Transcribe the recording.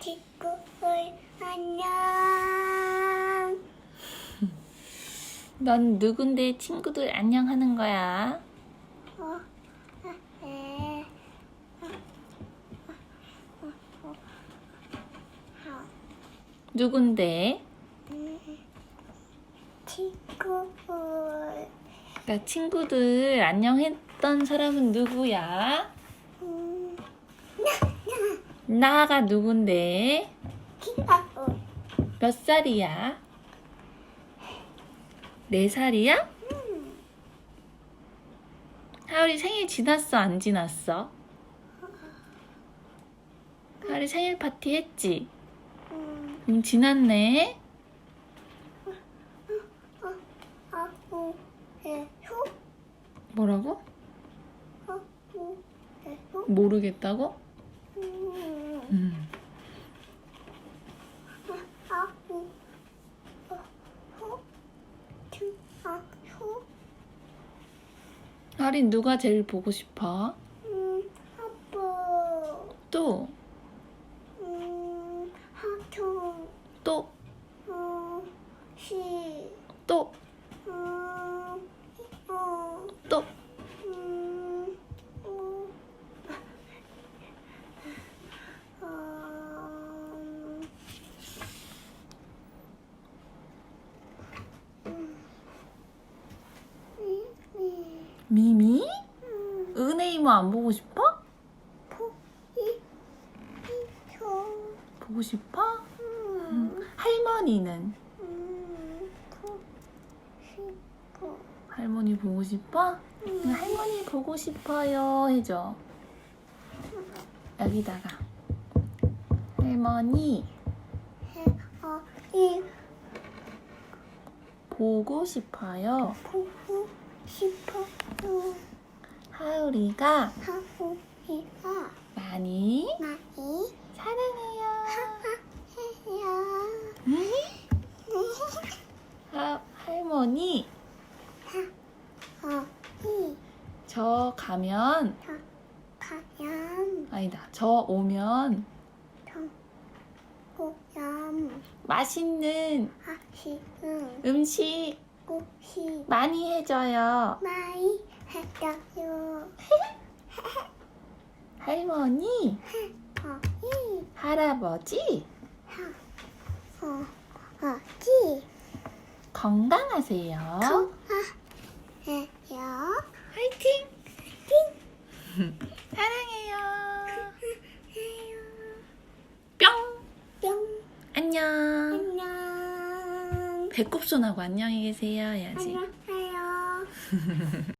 친구들 안녕. 넌 누군데 친구들 안녕하는 거야? 어, 에, 누군데? 친구들 나 친구들 안녕했던 사람은 누구야? 음, 나가 누군데? 몇 살이야? 네 살이야? 하울이 생일 지났어? 안 지났어? 하울이 생일 파티 했지? 음, 응, 지났네. 뭐라고? 모르겠다고? 음, 음. 하고 하고 하고 하울이 누가 제일 보고 싶어? 음, 아빠 또, 음, 하트 또, 어, 시. 또, 어, 어, 또. 음, 어, 어, 음, 음, 미미? 음, 은혜 이모 안 보고 싶어? 보고 싶어? 음, 할머니는? 음, 포, 싶어. 할머니 보고 싶어? 응, 할머니 보고 싶어요 해줘. 여기다가 할머니 보고 싶어요. 보고 싶어요. 하울이가 하고 이가 많이 많이 사랑해요. 해요. 하, 할머니 어, 이, 저 가면 저, 가연, 아니다 저 오면 정, 고연, 맛있는 하시는 음식 꽃이 많이 해줘요. 많이 해줘요. 할머니 어, 이, 할아버지 하, 어, 어, 지, 건강하세요. 거, 하, 해요. 화이팅! 사랑해요. 해요. 뿅! 뿅, 안녕. 안녕. 배꼽 손하고 안녕히 계세요 해야지. 안녕하세요.